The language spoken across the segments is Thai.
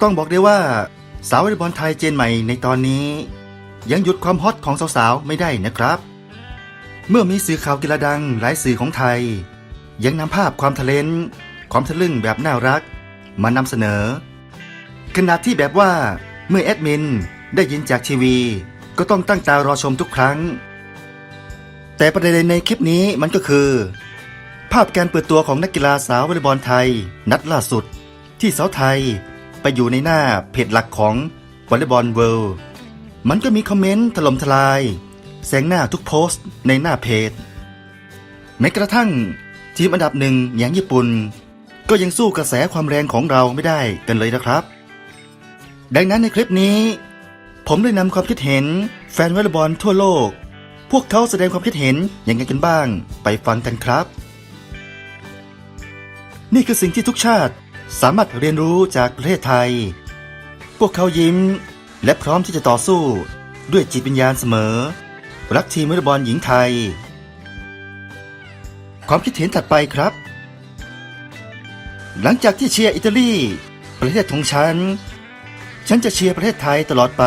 ต้องบอกได้ว่าสาววอลเลย์บอลไทยเจนใหม่ในตอนนี้ ยังหยุดความฮอตของสาวๆไม่ได้นะครับ เมื่อมีสื่อข่าวกีฬาดังหลายสื่อของไทย ยังนำภาพความทะเลนความทะลึ่งแบบน่ารัก มานำเสนอ ขณะที่แบบว่าเมื่อแอดมินได้ยินจากทีวี ก็ต้องตั้งตารอชมทุกครั้ง แต่ประเด็นในคลิปนี้มันก็คือ ภาพการเปิดตัวของนักกีฬาสาววอลเลย์บอลไทย นัดล่าสุด ที่สาวไทย ไปอยู่ในหน้าเพจหลักของวอลเลย์บอลเวิลด์มันก็มีคอมเมนต์ถล่มทลาย แสงหน้าทุกโพสต์ในหน้าเพจแม้กระทั่งทีมอันดับหนึ่งอย่างญี่ปุ่น ก็ยังสู้กระแสความแรงของเราไม่ได้กันเลยนะครับ ดังนั้นในคลิปนี้ ผมได้นำความคิดเห็นแฟนวอลเลย์บอลทั่วโลก พวกเขาแสดงความคิดเห็นอย่างไรกันบ้าง ไปฟังกันครับ นี่คือสิ่งที่ทุกชาติ สามารถเรียนรู้จากประเทศไทย พวกเขายิ้ม และพร้อมที่จะต่อสู้ด้วยจิตวิญญาณเสมอ รักทีมวอลเลย์บอลหญิงไทย ความคิดเห็นถัดไปครับ หลังจากที่เชียร์อิตาลี ประเทศของฉัน ฉันจะเชียร์ประเทศไทยตลอดไป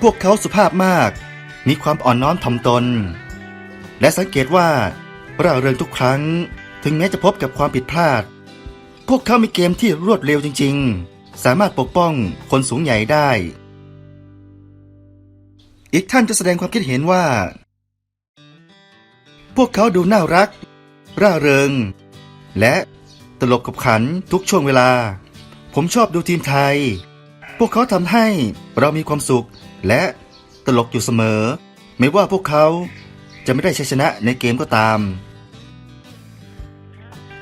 พวกเขาสุภาพมาก มีความอ่อนน้อมถ่อมตน และสังเกตว่าร่าเริงทุกครั้ง ถึงแม้จะพบกับความผิดพลาด พวกเขามีเกมที่รวดเร็วจริง ๆ สามารถปกป้องคนสูงใหญ่ได้ อีกท่านจะแสดงความคิดเห็นว่า พวกเขาดูน่ารัก ร่าเริง และตลกกับขันทุกช่วงเวลา ผมชอบดูทีมไทย พวกเขาทำให้เรามีความสุขและตลกอยู่เสมอ ไม่ว่าพวกเขาจะไม่ได้ชัยชนะในเกมก็ตาม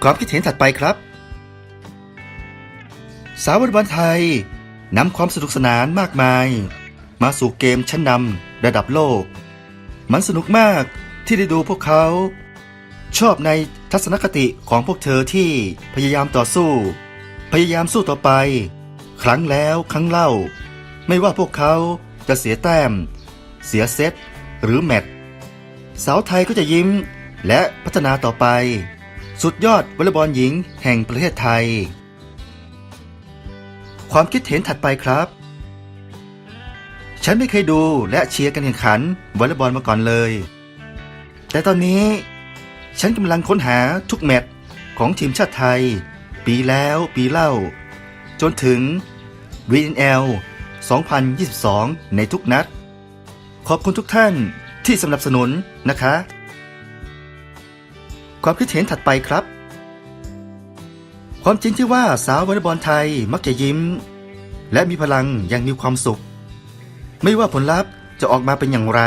ความคิดเห็นถัดไปครับ สาววอลเลย์บอลไทยนำความสนุกสนานมากมาย มาสู่เกมชั้นนำระดับโลก มันสนุกมากที่ได้ดูพวกเขา ชอบในทัศนคติของพวกเธอที่พยายามต่อสู้ พยายามสู้ต่อไป ครั้งแล้วครั้งเล่า ไม่ว่าพวกเขาจะเสียแต้ม เสียเซตหรือแมตช์สาวไทยก็จะยิ้มและพัฒนาต่อไป สุดยอดวอลเลย์บอลหญิงแห่งประเทศไทย ความคิดเห็นถัดไปครับ ฉันไม่เคยดูและเชียร์การแข่งขันวอลเลย์บอลมาก่อนเลย แต่ตอนนี้ ฉันกำลังค้นหาทุกแมตช์ของทีมชาติไทย ปีแล้วปีเล่า จนถึง VNL 2022 ในทุกนัด ขอบคุณทุกท่านที่สนับสนุนนะคะ ความคิดเห็นถัดไปครับ ความจริงที่ว่าสาววอลเลย์บอลไทยมักจะยิ้ม และมีพลังอย่างมีความสุข ไม่ว่าผลลัพธ์จะออกมาเป็นอย่างไร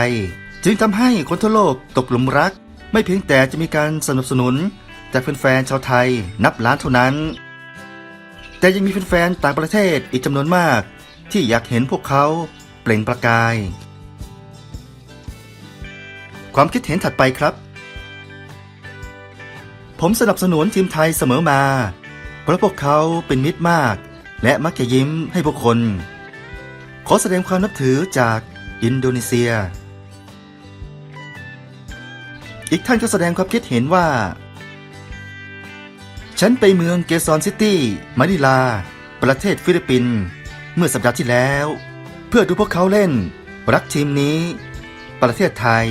จึงทำให้คนทั่วโลกตกหลุมรัก ไม่เพียงแต่จะมีการสนับสนุนจากแฟนๆชาวไทยนับล้านเท่านั้น แต่ยังมีแฟนๆต่างประเทศอีกจำนวนมาก ที่อยากเห็นพวกเขาเปล่งประกาย ความคิดเห็นถัดไปครับ ผมสนับสนุนทีมไทยเสมอมา เพราะพวกเขาเป็นมิตรมาก และมักจะยิ้มให้ผู้คน ขอแสดงความนับถือจากอินโดนีเซีย อีกท่านก็แสดงความคิดเห็นว่า ฉันไปเมืองเกซอนซิตี้มะนิลา ประเทศฟิลิปปินส์เมื่อสัปดาห์ที่แล้ว เพื่อดูพวกเขาเล่น รักทีมนี้ ประเทศไทย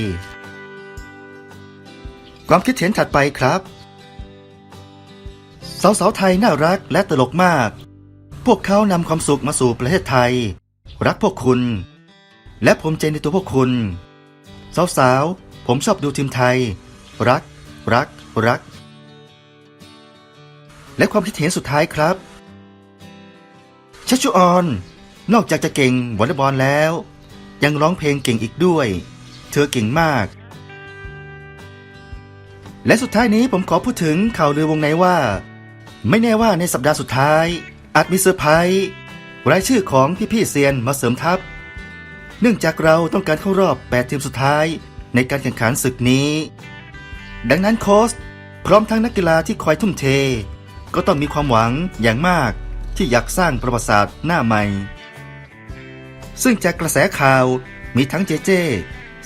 ความคิดเห็นถัดไปครับ สาวๆไทยน่ารักและตลกมาก พวกเขานำความสุขมาสู่ประเทศไทย รักพวกคุณ และภูมิใจในตัวพวกคุณ สาวๆ ผมชอบดูทีมไทย รัก รัก รัก และความคิดเห็นสุดท้ายครับชัชชุออน นอกจากจะเก่งวอลเลย์บอลแล้ว ยังร้องเพลงเก่งอีกด้วย เธอเก่งมาก และสุดท้ายนี้ผมขอพูดถึงข่าวลือวงในว่า ไม่แน่ว่าในสัปดาห์สุดท้าย อาจมีเซอร์ไพรส์รายชื่อของพี่ๆเซียนมาเสริมทัพ เนื่องจากเราต้องการเข้ารอบ 8 ทีมสุดท้ายในการแข่งขันศึกนี้ ดังนั้นโค้ชพร้อมทั้งนักกีฬาที่คอยทุ่มเท ก็ต้องมีความหวังอย่างมากที่อยากสร้างประวัติศาสตร์หน้าใหม่ ซึ่งจากกระแสข่าวมีทั้งเจเจ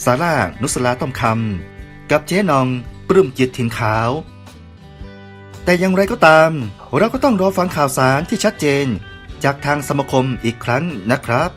ซาร่านุสลาต้อมคำกับเจ๊นองปลื้มจิตถิ่นขาว แต่อย่างไรก็ตาม เราก็ต้องรอฟังข่าวสารที่ชัดเจน จากทางสมาคมอีกครั้งนะครับ